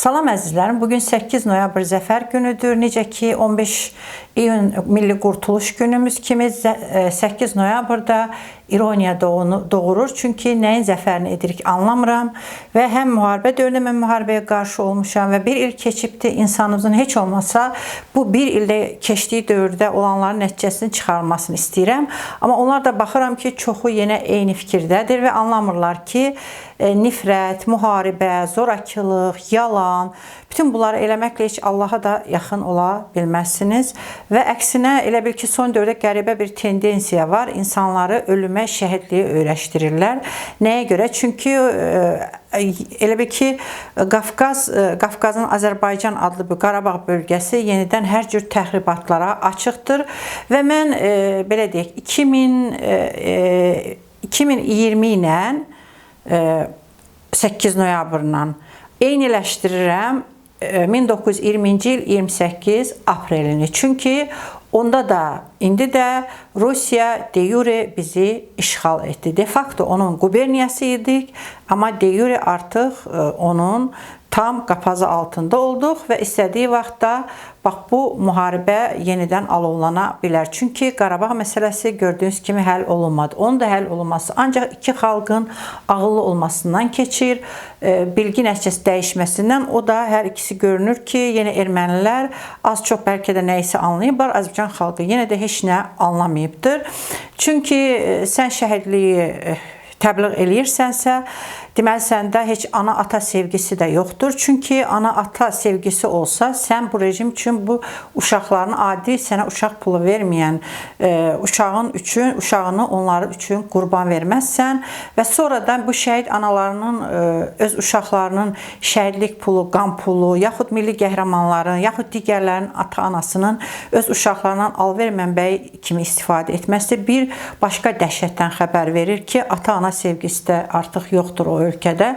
Salam əzizlərim, bugün 8 noyabr zəfər günüdür. Necə ki 15 iyun Milli Qurtuluş günümüz kimi 8 noyabrda ironiya doğurur. Çünki nəyin zəfərini edirik anlamıram və həm müharibə dövründə mən müharibəyə qarşı olmuşam və bir il keçibdi insanımızın heç olmasa bu bir ildə keçdiyi dövrdə olanların nəticəsini çıxarmasını istəyirəm. Amma onlar da baxıram ki, çoxu yenə eyni fikirdədir və anlamırlar ki, e, nifrət, müharibə, zorakılıq, yalan, bütün bunları eləməklə heç Allaha da yaxın ola bilməzsiniz və əksinə elə bil ki, son dövrdə qəribə bir tendensiya var. İnsanları ölümə, şəhidliyə öyrəşdirirlər. Nəyə görə? Çünki e, elə bil ki, Qafqaz e, Qafqazın Azərbaycan adlı bu Qarabağ bölgəsi yenidən hər cür təxribatlara açıqdır və mən belə deyək 2000 2020 ilə 8 noyabrdan eyniləşdirirəm 1920-ci il 28 aprelini. Çünki onda da indi də Rusiya de yure bizi işğal etdi. De facto onun quberniyası idik, amma de yure artıq onun tam qapazı altında olduq və istədiyi vaxtda bax bu müharibə yenidən alovlana bilər. Çünki Qarabağ məsələsi gördüyünüz kimi həll olunmadı. Onun da həll olunması ancaq iki xalqın ağıllı olmasından keçir, e, bilgi nəticəsi dəyişməsindən. O da hər ikisi görünür ki, yenə ermənilər az-çox bəlkə də nə isə anlayıblar, Azərbaycan xalqı yenə də heç nə anlamayıbdır. Çünki e, sən şəhidliyi e, təbliğ eləyirsənsə, deməli səndə heç ana-ata sevgisi də yoxdur. Çünki ana-ata sevgisi olsa, sən bu rejim üçün bu uşaqların adi sənə uşaq pulu verməyən e, uşağın üçün, uşağını onları üçün qurban verməzsən və sonradan bu şəhid analarının e, öz uşaqlarının şəhidlik pulu, qan pulu, yaxud milli qəhrəmanların, yaxud digərlərin ata-anasının öz uşaqlarından alver mənbəyi kimi istifadə etməsi bir başqa dəhşətdən xəbər verir ki, ata-ana sevgisi də artıq yoxdur o ölkədə.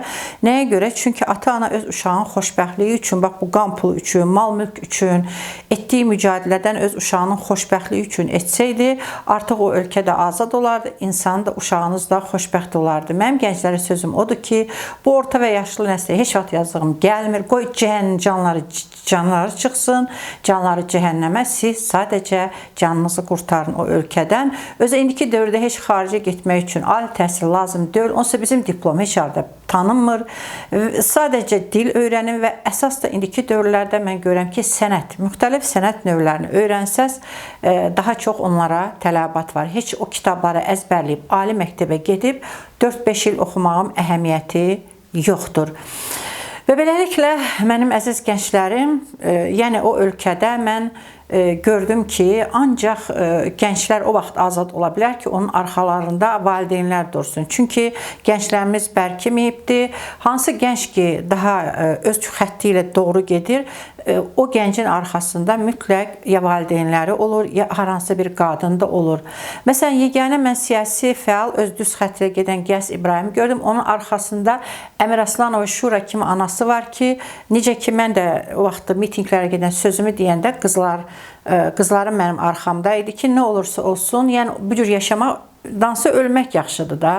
Nəyə görə? Çünki ata-ana öz uşağının xoşbəxtliyi üçün, bax bu qan pulu üçün, mal-mülk üçün etdiyi mücadilədən öz uşağının xoşbəxtliyi üçün etsəydi, artıq o ölkədə azad olardı, insan da, uşağınız da xoşbəxt olardı. Mənim gənclərə sözüm odur ki, bu orta və yaşlı nəslə heç vaxt yazdığım gəlmir. Qoy cəhənnəm canları canları çıxsın, canları cəhənnəmə. Siz sadəcə canınızı qurtarın o ölkədən. Özə indiki dövrdə heç xaricə getmək üçün ali təhsil lazım deyil. Onsa bizim diplom heç harda tanınmır. Sadəcə dil öyrənin və əsas da indiki dövrlərdə mən görürəm ki, sənət, müxtəlif sənət növlərini öyrənsəz, e, daha çox onlara tələbat var. Heç o kitabları əzbərləyib ali məktəbə gedib 4-5 il oxumağın əhəmiyyəti yoxdur. Və beləliklə mənim əziz gənclərim, e, yəni o ölkədə mən gördüm ki, ancaq e, gənclər o vaxt azad ola bilər ki, onun arxalarında valideynlər dursun. Çünki gənclərimiz bərkiməyibdi. Hansı gənc ki, daha öz xətti ilə doğru gedir, o gəncin arxasında mütləq ya valideynləri olur, ya hər hansı bir qadın da olur. Məsələn, yeganə mən siyasi fəal öz düz xəttə gedən Qəs İbrahim gördüm. Onun arxasında Əmir Aslanov Şura kimi anası var ki, necə ki mən də o vaxt mitinqlərə gedən sözümü deyəndə qızlar qızlarım mənim arxamda idi ki, nə olursa olsun, yəni bu cür yaşamaqdansa ölmək yaxşıdır da.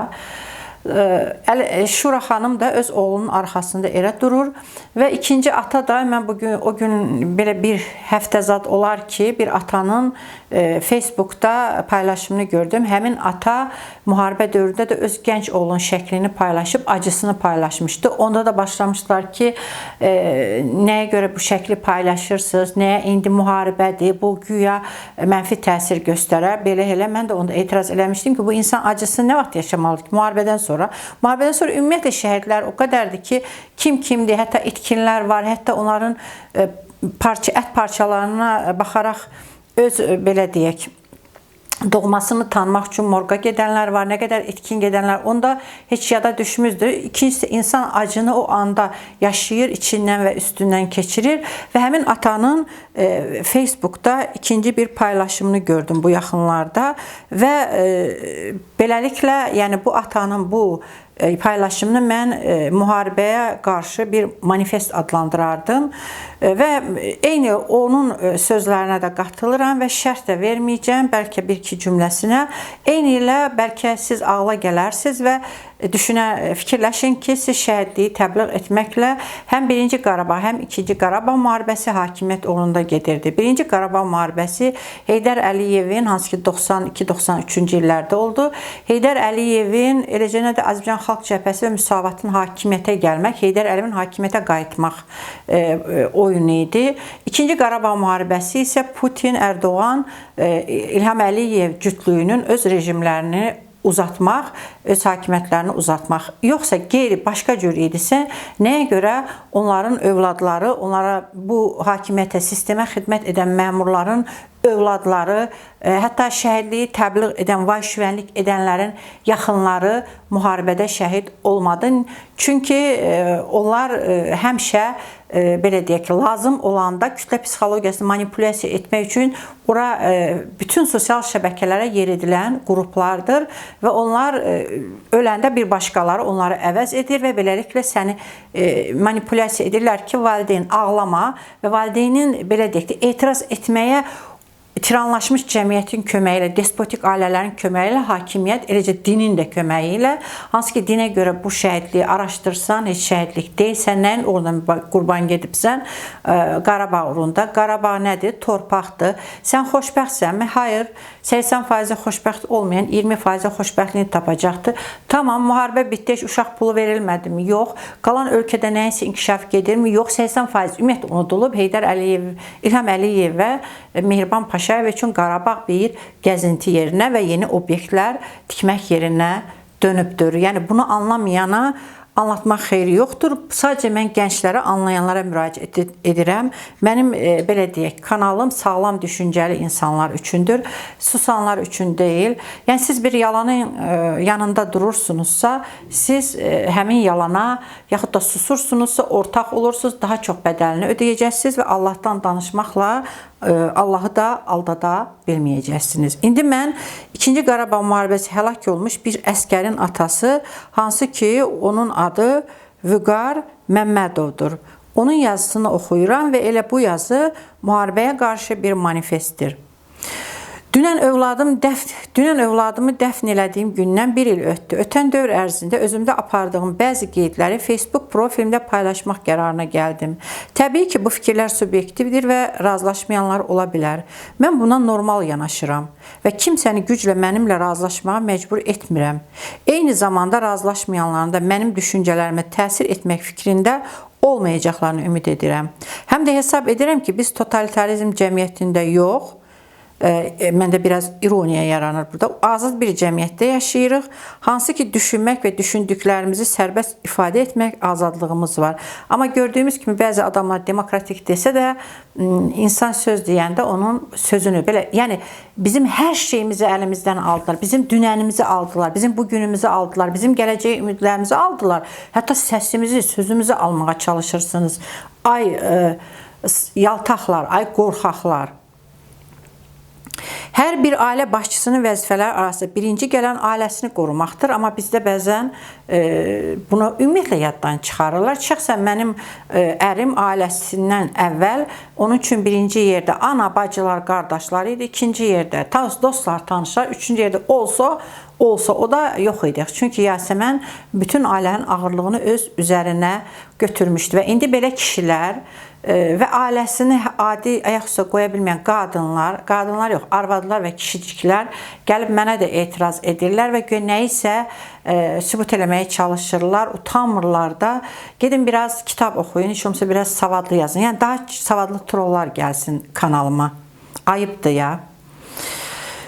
Şura xanım da öz oğlunun arxasında elə durur və ikinci ata da mən bu gün o gün belə bir həftə zad olar ki, bir atanın e, Facebookda paylaşımını gördüm. Həmin ata müharibə dövründə də öz gənc oğlunun şəklini paylaşıb acısını paylaşmışdı. Onda da başlamışlar ki, e, nəyə görə bu şəkli paylaşırsınız? Nəyə indi müharibədir? Bu güya mənfi təsir göstərər. Belə elə mən də onda etiraz eləmişdim ki, bu insan acısını nə vaxt yaşamalıdır ki, müharibədən sonra sonra. Müharibədən sonra ümumiyyətlə şəhidlər o qədərdir ki, kim kimdir, hətta itkinlər var, hətta onların e, parça ət parçalarına baxaraq öz e, belə deyək, doğmasını tanımaq üçün morqa gedənlər var, nə qədər etkin gedənlər, onda heç yada düşmüzdür. İkincisi insan acını o anda yaşayır, içindən və üstündən keçirir və həmin atanın e, Facebookda ikinci bir paylaşımını gördüm bu yaxınlarda və e, beləliklə, yəni bu atanın bu paylaşımını mən e, müharibəyə qarşı bir manifest adlandırardım e, və eyni onun sözlərinə də qatılıram və şərh də verməyəcəm, bəlkə bir-iki cümləsinə. Eyni ilə bəlkə siz ağla gələrsiniz və düşünə fikirləşin ki, siz şəhidliyi təbliğ etməklə həm 1-ci Qarabağ, həm 2-ci Qarabağ müharibəsi hakimiyyət uğrunda gedirdi. 1-ci Qarabağ müharibəsi Heydər Əliyevin hansı ki 92-93-cü illərdə oldu. Heydər Əliyevin eləcə də Azərbaycan Xalq Cəbhəsi və müsavatın hakimiyyətə gəlmək, Heydər Əliyevin hakimiyyətə qayıtmaq e, e, oyunu idi. 2-ci Qarabağ müharibəsi isə Putin, Ərdoğan, e, İlham Əliyev cütlüyünün öz rejimlərini uzatmaq, öz hakimiyyətlərini uzatmaq, yoxsa qeyri başqa cür idisə, nəyə görə onların övladları, onlara bu hakimiyyətə, sistemə xidmət edən məmurların övladları, e, hətta şəhidliyi təbliğ edən, vay-şüvənlik edənlərin yaxınları müharibədə şəhid olmadı. Çünki e, onlar e, həmişə belə deyək ki, lazım olanda kütlə psixologiyasını manipulyasiya etmək üçün ora bütün sosial şəbəkələrə yeridilən qruplardır və onlar öləndə bir başqaları onları əvəz edir və beləliklə səni manipulyasiya edirlər ki, valideyn ağlama və valideynin belə deyək ki, etiraz etməyə tiranlaşmış cəmiyyətin köməyi ilə, despotik ailələrin köməyi ilə hakimiyyət, eləcə dinin də köməyi ilə, hansı ki dinə görə bu şəhidliyi araşdırsan, heç şəhidlik deyil, sən nəyin uğruna qurban gedibsən? Qarabağ uğrunda. Qarabağ nədir? Torpaqdır. Sən xoşbəxtsənmi? Hayır. 80% xoşbəxt olmayan 20% xoşbəxtliyi tapacaqdır. Tamam, müharibə bitdi, uşaq pulu verilmədimi? Yox. Qalan ölkədə nəyisə inkişaf gedirmi? Yox. 80% ümumiyyətlə unudulub. Heydər Əliyev, İlham Əliyev və Mehriban Paşayev üçün Qarabağ bir gəzinti yerinə və yeni obyektlər tikmək yerinə dönübdür. Yəni bunu anlamayana anlatmaq xeyri yoxdur. Sadəcə mən gənclərə, anlayanlara müraciət edirəm. Mənim e, belə deyək, kanalım sağlam düşüncəli insanlar üçündür, susanlar üçün deyil. Yəni siz bir yalanın e, yanında durursunuzsa, siz e, həmin yalana yaxud da susursunuzsa, ortaq olursunuz, daha çox bədəlini ödəyəcəksiniz və Allahdan danışmaqla Allahı da aldada bilməyəcəksiniz. İndi mən 2-ci Qarabağ müharibəsi həlak olmuş bir əskərin atası, hansı ki, onun adı Vüqar Məmmədovdur. Onun yazısını oxuyuram və elə bu yazı müharibəyə qarşı bir manifestdir. Dünən övladım dəfn, dünən övladımı dəfn elədiyim gündən 1 il ötdü. Ötən dövr ərzində özümdə apardığım bəzi qeydləri Facebook profilimdə paylaşmaq qərarına gəldim. Təbii ki, bu fikirlər subyektivdir və razılaşmayanlar ola bilər. Mən buna normal yanaşıram və kimsəni güclə mənimlə razılaşmağa məcbur etmirəm. Eyni zamanda razılaşmayanların da mənim düşüncələrimə təsir etmək fikrində olmayacaqlarını ümid edirəm. Həm də hesab edirəm ki, biz totalitarizm cəmiyyətində yox, məndə biraz ironiya yaranır burada. Azad bir cəmiyyətdə yaşayırıq. Hansı ki, düşünmək və düşündüklərimizi sərbəst ifadə etmək azadlığımız var. Amma gördüyümüz kimi bəzi adamlar demokratik desə də insan söz deyəndə onun sözünü belə, yəni bizim hər şeyimizi əlimizdən aldılar. Bizim dünənimizi aldılar, bizim bu günümüzü aldılar, bizim gələcək ümidlərimizi aldılar. Hətta səsimizi, sözümüzü almağa çalışırsınız. Ay ə, yaltaqlar, ay qorxaqlar. Hər bir ailə başçısının vəzifələri arasında birinci gələn ailəsini qorumaqdır, amma bizdə bəzən e, bunu ümumiyyətlə yaddan çıxarırlar. Şəxsən mənim e, ərim ailəsindən əvvəl onun üçün birinci yerdə ana, bacılar, qardaşlar idi, ikinci yerdə dostlar, tanışlar, üçüncü yerdə olsa olsa o da yox idi. Çünki Yasəmən bütün ailənin ağırlığını öz üzərinə götürmüşdü və indi belə kişilər və ailəsini adi ayaq üstə qoya bilməyən qadınlar, qadınlar arvadlar və kişiciklər gəlib mənə də etiraz edirlər və nəyisə e, sübut eləməyə çalışırlar, utanmırlar da. Gedin biraz kitab oxuyun, heç olmasa biraz savadlı yazın. Yəni daha savadlı trollar gəlsin kanalıma. Ayıbdır ya.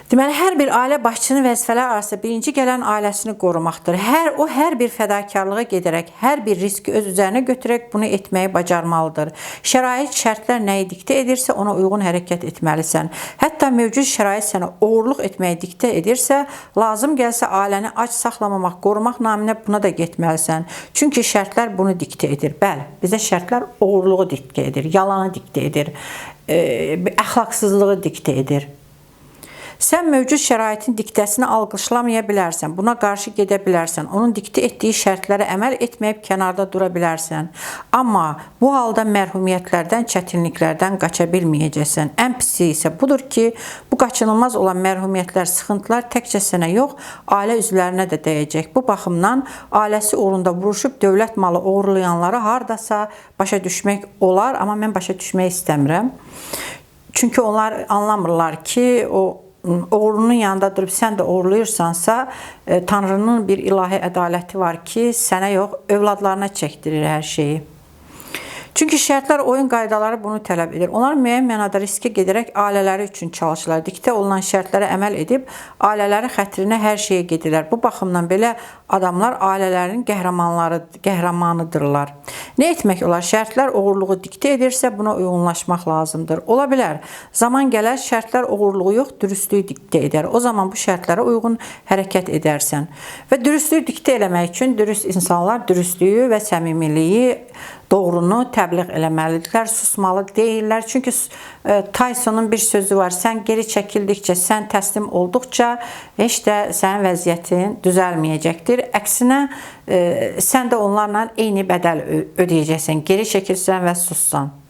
Deməli, hər bir ailə başçının vəzifələri arasında birinci gələn ailəsini qorumaqdır. Hər o hər bir fədakarlığa gedərək, hər bir riski öz üzərinə götürərək bunu etməyi bacarmalıdır. Şərait, şərtlər nəyi diktə edirsə, ona uyğun hərəkət etməlisən. Hətta mövcud şərait sənə oğurluq etməyi diktə edirsə, lazım gəlsə ailəni ac saxlamamaq, qorumaq naminə buna da getməlisən. Çünki şərtlər bunu diktə edir. Bəli, bizə şərtlər oğurluğu diktə edir, yalanı diktə edir, əxlaqsızlığı diktə edir. Sən mövcud şəraitin diktəsini alqışlamaya bilərsən, buna qarşı gedə bilərsən, onun diktə etdiyi şərtlərə əməl etməyib kənarda dura bilərsən. Amma bu halda mərhumiyyətlərdən, çətinliklərdən qaça bilməyəcəksən. Ən pisi isə budur ki, bu qaçınılmaz olan mərhumiyyətlər, sıxıntılar təkcə sənə yox, ailə üzvlərinə də dəyəcək. Bu baxımdan ailəsi uğrunda vuruşub dövlət malı oğurlayanları hardasa başa düşmək olar, amma mən başa düşmək istəmirəm. Çünki onlar anlamırlar ki, o oğrunun yanında durub sən də oğurlayırsansa, e, Tanrının bir ilahi ədaləti var ki, sənə yox, övladlarına çəkdirir hər şeyi. Çünki şərtlər, oyun qaydaları bunu tələb edir. Onlar müəyyən mənada riskə gedərək ailələri üçün çalışırlar. Diktə olunan şərtlərə əməl edib ailələri xətrinə hər şeyə gedirlər. Bu baxımdan belə adamlar ailələrinin qəhrəmanları, qəhrəmanıdırlar. Nə etmək olar? Şərtlər oğurluğu diktə edirsə, buna uyğunlaşmaq lazımdır. Ola bilər, zaman gələr şərtlər oğurluğu yox, dürüstlüyü diktə edər. O zaman bu şərtlərə uyğun hərəkət edərsən. Və dürüstlüyü diktə eləmək üçün dürüst insanlar dürüstlüyü və səmimiliyi doğrunu təbliğ eləməlidirlər, susmalı deyirlər. Çünki e, Tysonun bir sözü var. Sən geri çəkildikcə, sən təslim olduqca heç də sənin vəziyyətin düzəlməyəcəkdir. Əksinə e, sən də onlarla eyni bədəl ödəyəcəksən. Geri çəkilsən və sussan.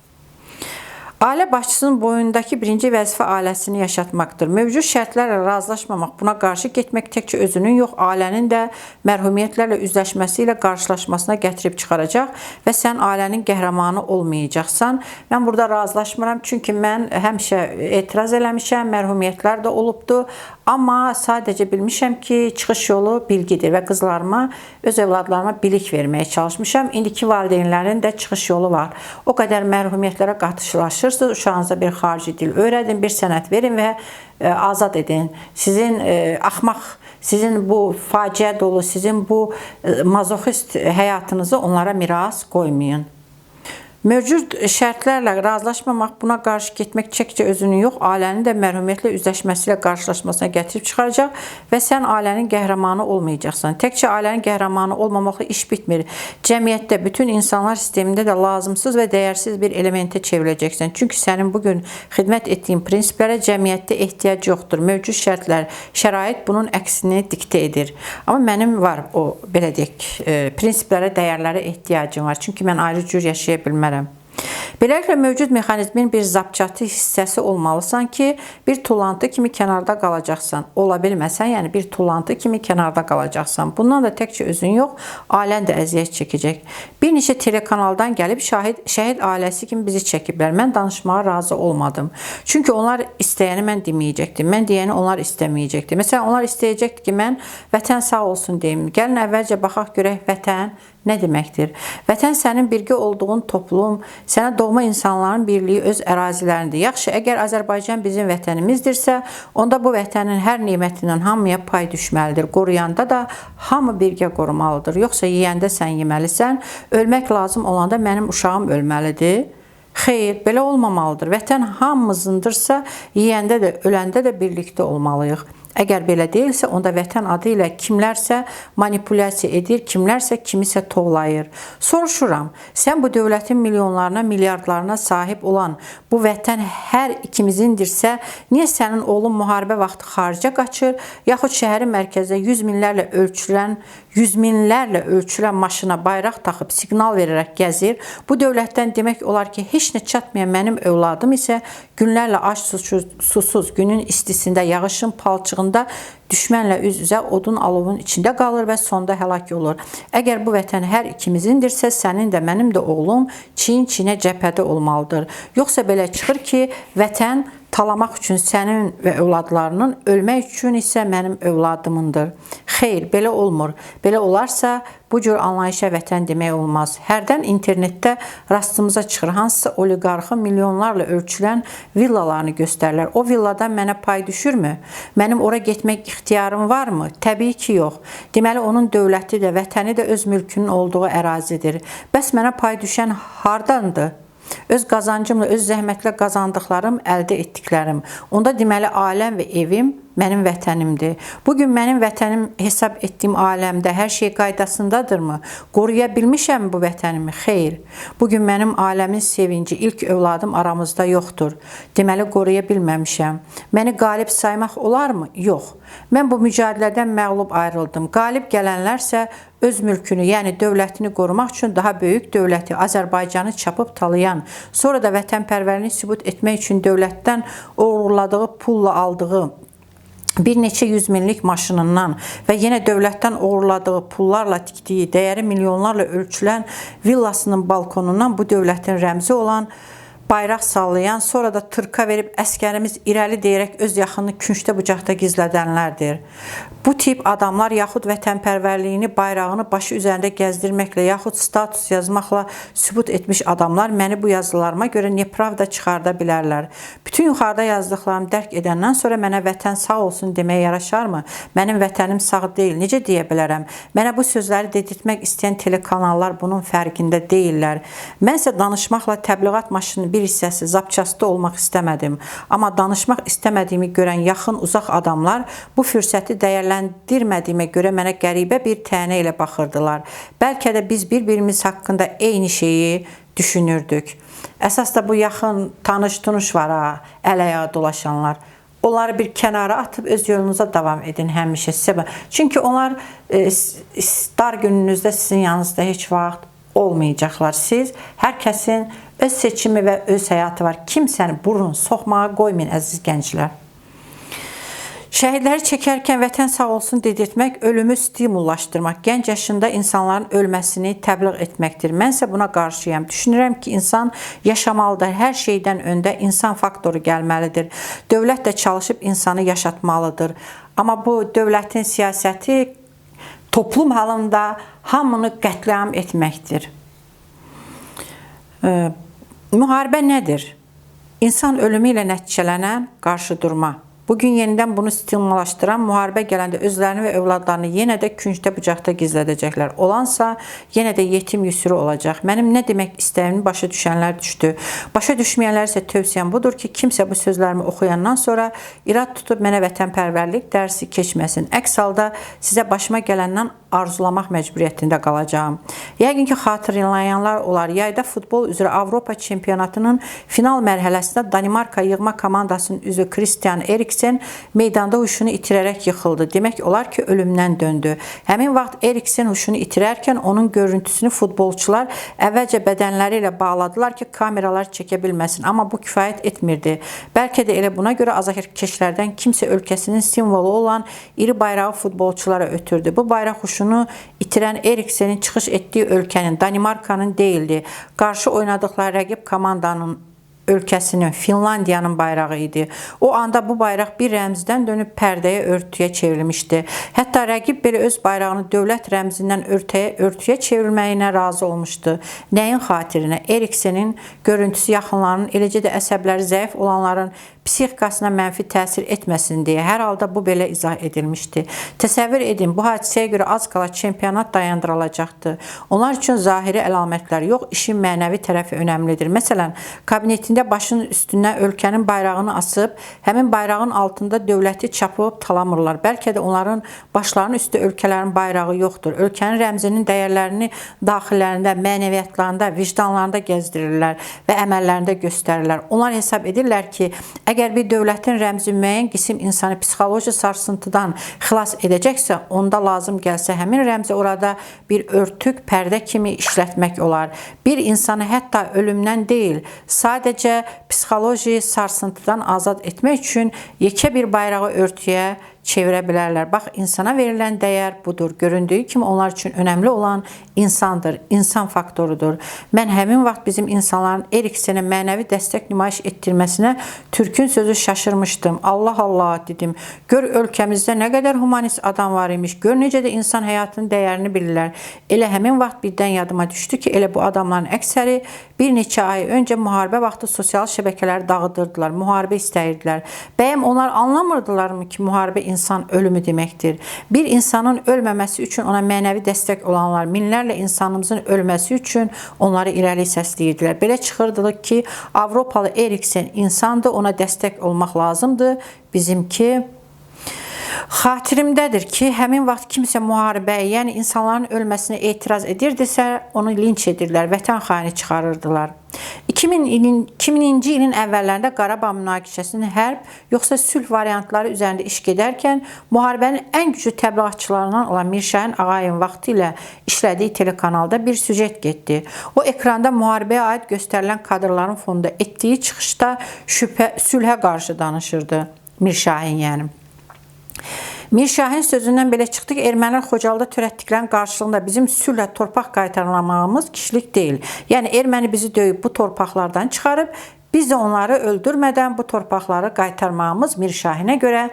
Ailə başçısının boyundakı birinci vəzifə ailəsini yaşatmaqdır. Mövcud şərtlərlə razılaşmamaq, buna qarşı getmək təkcə özünün yox, ailənin də mərhumiyyətlərlə üzləşməsi ilə qarşılaşmasına gətirib çıxaracaq və sən ailənin qəhrəmanı olmayacaqsan. Mən burada razılaşmıram, çünki mən həmişə etiraz eləmişəm, mərhumiyyətlər də olubdu, amma sadəcə bilmişəm ki, çıxış yolu bilgidir və qızlarıma, öz övladlarıma bilik verməyə çalışmışam. İndiki valideynlərin də çıxış yolu var. O qədər mərhumiyyətlərə qatışılaşır çalışırsınız, uşağınıza bir xarici dil öyrədin, bir sənət verin və e, azad edin. Sizin e, axmaq, sizin bu faciə dolu, sizin bu e, mazoxist həyatınızı onlara miras qoymayın. Mövcud şərtlərlə razılaşmamaq, buna qarşı getmək çəkcə özünün yox, ailənin də mərhumiyyətlə üzləşməsi ilə qarşılaşmasına gətirib çıxaracaq və sən ailənin qəhrəmanı olmayacaqsan. Təkcə ailənin qəhrəmanı olmamaqla iş bitmir. Cəmiyyətdə, bütün insanlar sistemində də lazımsız və dəyərsiz bir elementə çevriləcəksən. Çünki sənin bu gün xidmət etdiyin prinsiplərə cəmiyyətdə ehtiyac yoxdur. Mövcud şərtlər, şərait bunun əksini diktə edir. Amma mənim var o belə deyək, e, prinsiplərə, dəyərlərə ehtiyacım var. Çünki mən ayrı cür yaşaya bilmərəm. Beləliklə mövcud mexanizmin bir zapçatı hissəsi olmalısan ki, bir tullantı kimi kənarda qalacaqsan. Ola bilməsən, yəni bir tullantı kimi kənarda qalacaqsan. Bundan da təkcə özün yox, ailən də əziyyət çəkəcək. Bir neçə telekanaldan gəlib şahid şəhid ailəsi kimi bizi çəkiblər. Mən danışmağa razı olmadım. Çünki onlar istəyəni mən deməyəcəkdim. Mən deyəni onlar istəməyəcəkdi. Məsələn, onlar istəyəcəkdi ki, mən vətən sağ olsun deyim. Gəlin əvvəlcə baxaq görək vətən nə deməkdir? Vətən sənin birgə olduğun toplum, sənə doğma insanların birliyi öz ərazilərindir. Yaxşı, əgər Azərbaycan bizim vətənimizdirsə, onda bu vətənin hər nemətindən hamıya pay düşməlidir. Qoruyanda da hamı birgə qorumalıdır. Yoxsa yeyəndə sən yeməlisən, ölmək lazım olanda mənim uşağım ölməlidir. Xeyr, belə olmamalıdır. Vətən hamımızındırsa, yeyəndə də, öləndə də birlikdə olmalıyıq. Əgər belə deyilsə, onda vətən adı ilə kimlərsə manipulyasiya edir, kimlərsə kimisə tovlayır. Soruşuram, sən bu dövlətin milyonlarına, milyardlarına sahib olan bu vətən hər ikimizindirsə, niyə sənin oğlun müharibə vaxtı xaricə qaçır, yaxud şəhərin mərkəzində 100 minlərlə ölçülən, 100 minlərlə ölçülən maşına bayraq taxıb siqnal verərək gəzir? Bu dövlətdən demək olar ki, heç nə çatmayan mənim övladım isə günlərlə ac susuz, susuz günün istisində, yağışın palçığında düşmənlə üz-üzə odun alovun içində qalır və sonda həlak olur. Əgər bu vətən hər ikimizindirsə, sənin də mənim də oğlum çiyin-çinə cəbhədə olmalıdır. Yoxsa belə çıxır ki, vətən talamaq üçün sənin və övladlarının, ölmək üçün isə mənim övladımındır. Xeyr, belə olmur. Belə olarsa, bu cür anlayışa vətən demək olmaz. Hərdən internetdə rastımıza çıxır hansısa oliqarxın milyonlarla ölçülən villalarını göstərlər. O villadan mənə pay düşürmü? Mənim ora getmək ixtiyarım varmı? Təbii ki, yox. Deməli onun dövləti də, vətəni də öz mülkünün olduğu ərazidir. Bəs mənə pay düşən hardandır? Öz qazancımla, öz zəhmətlə qazandıqlarım, əldə etdiklərim. Onda deməli ailəm və evim mənim vətənimdir. Bu gün mənim vətənim hesab etdiyim aləmdə hər şey qaydasındadırmı? Qoruya bilmişəm bu vətənimi? Xeyr. Bu gün mənim aləmin sevinci ilk övladım aramızda yoxdur. Deməli qoruya bilməmişəm. Məni qalib saymaq olarmı? Yox. Mən bu mücadilədən məğlub ayrıldım. Qalib gələnlərsə öz mülkünü, yəni dövlətini qorumaq üçün daha böyük dövləti Azərbaycanı çapıb talayan, sonra da vətənpərvərliyi sübut etmək üçün dövlətdən uğurladığı pulla aldığı bir neçə yüz minlik maşınından və yenə dövlətdən uğurladığı pullarla tikdiyi, dəyəri milyonlarla ölçülən villasının balkonundan bu dövlətin rəmzi olan bayraq sallayan, sonra da tırka verib əskərimiz irəli deyərək öz yaxınını küncdə bucaqda gizlədənlərdir. Bu tip adamlar yaxud vətənpərvərliyini, bayrağını başı üzərində gəzdirməklə yaxud status yazmaqla sübut etmiş adamlar məni bu yazılarıma görə nepravda çıxarda bilərlər. Bütün yuxarıda yazdıqlarımı dərk edəndən sonra mənə vətən sağ olsun deməyə yaraşarmı? Mənim vətənim sağ deyil, necə deyə bilərəm? Mənə bu sözləri dedirtmək istəyən telekanallar bunun fərqində deyillər. Mən isə danışmaqla təbliğat maşınının bir hissəsi zapçasında olmaq istəmədim. Amma danışmaq istəmədiyimi görən yaxın, uzaq adamlar bu fürsəti dəyərləndirmədiyimə görə mənə qəribə bir tənə ilə baxırdılar. Bəlkə də biz bir-birimiz haqqında eyni şeyi düşünürdük. Əsas da bu yaxın tanış-tunuş var ha, əl-ayağa dolaşanlar. Onları bir kənara atıb öz yolunuza davam edin həmişə sizə. Çünki onlar e, dar gününüzdə sizin yanınızda heç vaxt olmayacaqlar. Siz hər kəsin öz seçimi və öz həyatı var. Kimsəni burun soxmağa qoymayın əziz gənclər. Şəhidləri çəkərkən vətən sağ olsun dedirtmək, ölümü stimullaşdırmaq, gənc yaşında insanların ölməsini təbliğ etməkdir. Mən isə buna qarşıyam. Düşünürəm ki, insan yaşamalıdır. Hər şeydən öndə insan faktoru gəlməlidir. Dövlət də çalışıb insanı yaşatmalıdır. Amma bu dövlətin siyasəti toplum halında hamını qətliam etməkdir. Müharibə nədir? İnsan ölümü ilə nəticələnən qarşı durma. Bugün yenidən bunu stimullaşdıran müharibə gələndə özlərini və övladlarını yenə də küncdə bucaqda gizlədəcəklər. Olansa yenə də yetim yüsürü olacaq. Mənim nə demək istədiyimi başa düşənlər düşdü. Başa düşməyənlər isə tövsiyəm budur ki, kimsə bu sözlərimi oxuyandan sonra irad tutub mənə vətənpərvərlik dərsi keçməsin. Əks halda sizə başıma gələndən arzulamaq məcburiyyətində qalacağam. Yəqin ki, xatırlayanlar olar. Yayda futbol üzrə Avropa çempionatının final mərhələsində Danimarka yığma komandasının üzvü Christian Eriksen meydanda huşunu itirərək yıxıldı. Demək olar ki, ölümdən döndü. Həmin vaxt Eriksen huşunu itirərkən onun görüntüsünü futbolçular əvvəlcə bədənləri ilə bağladılar ki, kameralar çəkə bilməsin. Amma bu kifayət etmirdi. Bəlkə də elə buna görə azarkeşlərdən kimsə ölkəsinin simvolu olan iri bayrağı futbolçulara ötürdü. Bu bayraq huşunu itirən Eriksenin çıxış etdiyi ölkənin, Danimarkanın deyildi. Qarşı oynadıqları rəqib komandanın ölkəsinin, Finlandiyanın bayrağı idi. O anda bu bayraq bir rəmzdən dönüb pərdəyə, örtüyə çevrilmişdi. Hətta rəqib belə öz bayrağını dövlət rəmzindən örtəyə, örtüyə çevrilməyinə razı olmuşdu. Nəyin xatirinə? Eriksenin görüntüsü yaxınlarının, eləcə də əsəbləri zəif olanların psixikasına mənfi təsir etməsin deyə hər halda bu belə izah edilmişdi. Təsəvvür edin, bu hadisəyə görə az qala çempionat dayandırılacaqdı. Onlar üçün zahiri əlamətlər yox, işin mənəvi tərəfi önəmlidir. Məsələn, kabinetində başının üstünə ölkənin bayrağını asıb, həmin bayrağın altında dövləti çapıb talamırlar. Bəlkə də onların başlarının üstü ölkələrin bayrağı yoxdur. Ölkənin rəmzinin dəyərlərini daxillərində, mənəviyyatlarında, vicdanlarında gəzdirirlər və əməllərində göstərirlər. Onlar hesab edirlər ki, əgər bir dövlətin rəmzi müəyyən qisim insanı psixoloji sarsıntıdan xilas edəcəksə, onda lazım gəlsə həmin rəmzi orada bir örtük, pərdə kimi işlətmək olar. Bir insanı hətta ölümdən deyil, sadəcə psixoloji sarsıntıdan azad etmək üçün yekə bir bayrağı örtüyə çevirə bilərlər. Bax, insana verilən dəyər budur. Göründüyü kimi onlar üçün önəmli olan insandır, insan faktorudur. Mən həmin vaxt bizim insanların Eriksenə mənəvi dəstək nümayiş etdirməsinə Türkün sözü şaşırmışdım. Allah Allah dedim. Gör ölkəmizdə nə qədər humanist adam var imiş. Gör necə də insan həyatının dəyərini bilirlər. Elə həmin vaxt birdən yadıma düşdü ki, elə bu adamların əksəri bir neçə ay öncə müharibə vaxtı sosial şəbəkələri dağıdırdılar, müharibə istəyirdilər. Bəyəm onlar anlamırdılarmı ki, müharibə insan ölümü deməkdir. Bir insanın ölməməsi üçün ona mənəvi dəstək olanlar minlərlə insanımızın ölməsi üçün onları irəli səsləyirdilər. Belə çıxırdı ki, Avropalı Eriksen insandır, ona dəstək olmaq lazımdır. Bizimki Xatirimdədir ki, həmin vaxt kimsə müharibəyə, yəni insanların ölməsinə etiraz edirdisə, onu linç edirlər, vətən xaini çıxarırdılar. 2000 ilin 2000-ci ilin əvvəllərində Qarabağ münaqişəsinin hərb yoxsa sülh variantları üzərində iş gedərkən müharibənin ən güclü təbliğatçılarından olan Mirşahin Ağayev vaxtı ilə işlədiyi telekanalda bir süjet getdi. O ekranda müharibəyə aid göstərilən kadrların fonunda etdiyi çıxışda şübhə sülhə qarşı danışırdı. Mirşahin yəni. Mirşahin sözündən belə çıxdı ki, ermənilər Xocalıda törətdiklərinin qarşılığında bizim sülhlə torpaq qaytarmamağımız kişilik deyil. Yəni erməni bizi döyüb bu torpaqlardan çıxarıb, biz də onları öldürmədən bu torpaqları qaytarmağımız Mirşahinə görə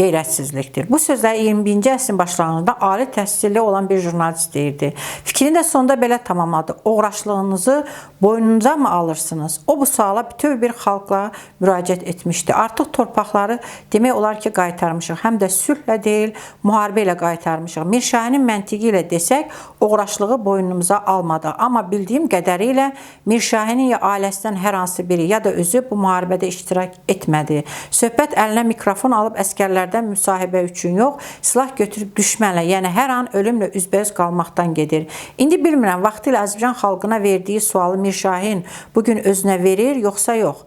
qeyrətsizlikdir. Bu sözləri 21-ci əsrin başlanğıcında ali təhsilli olan bir jurnalist deyirdi. Fikrini də sonda belə tamamladı. Oğraşlığınızı boynunuza mı alırsınız? O bu suala bütöv bir xalqla müraciət etmişdi. Artıq torpaqları demək olar ki, qaytarmışıq. Həm də sülhlə deyil, müharibə ilə qaytarmışıq. Mirşahinin məntiqi ilə desək, oğraşlığı boynumuza almadı. Amma bildiyim qədərilə Mirşahinin ya ailəsindən hər hansı biri ya da özü bu müharibədə iştirak etmədi. Söhbət əlinə mikrofon alıb əskərlər əsgərlərdən müsahibə üçün yox, silah götürüb düşmənlə, yəni hər an ölümlə üzbəüz qalmaqdan gedir. İndi bilmirəm, vaxtilə Azərbaycan xalqına verdiyi sualı Mirşahin bu gün özünə verir, yoxsa yox?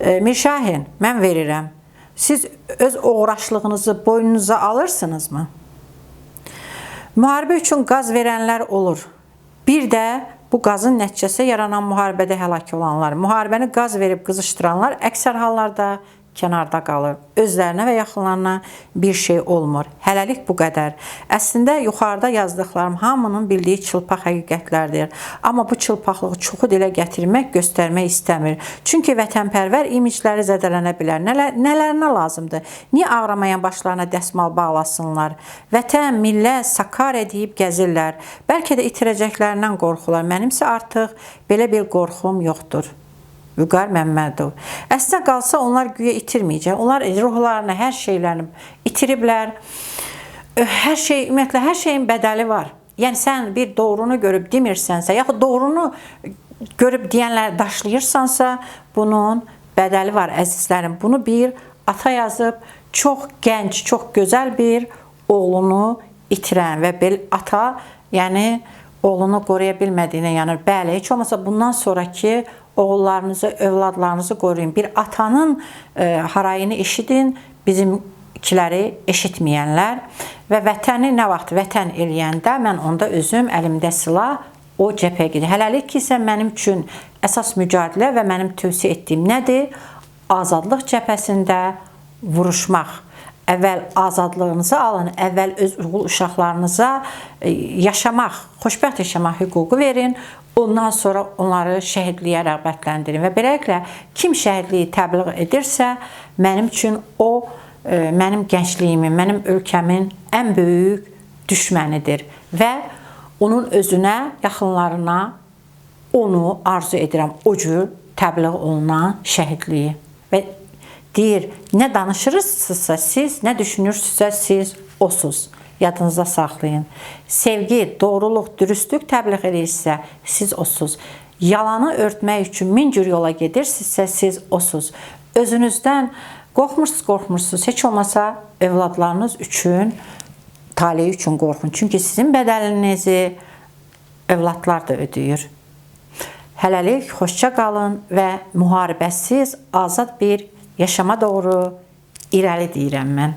E, Mirşahin, mən verirəm. Siz öz oğraşlığınızı boynunuza alırsınızmı? Müharibə üçün qaz verənlər olur. Bir də bu qazın nəticəsində yaranan müharibədə həlak olanlar, müharibəni qaz verib qızışdıranlar əksər hallarda kənarda qalır. Özlərinə və yaxınlarına bir şey olmur. Hələlik bu qədər. Əslində yuxarıda yazdıqlarım hamının bildiyi çılpaq həqiqətlərdir. Amma bu çılpaqlığı çoxu dilə gətirmək, göstərmək istəmir. Çünki vətənpərvər imicləri zədələnə bilər. Nələr, nələrinə lazımdır? Niyə ağramayan başlarına dəsmal bağlasınlar? Vətən, millət, Sakarya deyib gəzirlər. Bəlkə də itirəcəklərindən qorxular. Mənimsə artıq belə bir qorxum yoxdur. Vüqar Məmmədov. Əslində qalsa onlar güya itirməyəcək. Onlar ruhlarını, hər şeylərini itiriblər. Hər şey, ümumiyyətlə hər şeyin bədəli var. Yəni sən bir doğrunu görüb demirsənsə, yaxud doğrunu görüb deyənləri daşlayırsansa, bunun bədəli var əzizlərim. Bunu bir ata yazıb, çox gənc, çox gözəl bir oğlunu itirən və bel ata, yəni oğlunu qoruya bilmədiyinə yanır. Bəli, heç olmasa bundan sonraki oğullarınızı, övladlarınızı qoruyun. Bir atanın e, harayını eşidin, bizimkiləri eşitməyənlər və vətəni nə vaxt vətən eləyəndə mən onda özüm əlimdə silah o cəbhəyə gedir. Hələlik ki isə mənim üçün əsas mücadilə və mənim tövsiyə etdiyim nədir? Azadlıq cəbhəsində vuruşmaq. Əvvəl azadlığınızı alın, əvvəl öz oğul uşaqlarınıza e, yaşamaq, xoşbəxt yaşamaq hüququ verin. Ondan sonra onları şəhidliyə rəğbətləndirin və beləliklə kim şəhidliyi təbliğ edirsə, mənim üçün o e, mənim gəncliyimin, mənim ölkəmin ən böyük düşmənidir və onun özünə, yaxınlarına onu arzu edirəm. O cür təbliğ olunan şəhidliyi. Və deyir, nə danışırsınızsa siz, nə düşünürsünüzsə siz osuz yadınızda saxlayın. Sevgi, doğruluq, dürüstlük təbliğ edirsə, siz osuz. Yalanı örtmək üçün min cür yola gedirsinizsə, siz osuz. Özünüzdən qorxmursunuz, qorxmursunuz. Heç olmasa övladlarınız üçün, taleyi üçün qorxun. Çünki sizin bədəlinizi övladlar da ödəyir. Hələlik xoşça qalın və müharibəsiz, azad bir yaşama doğru irəli deyirəm mən.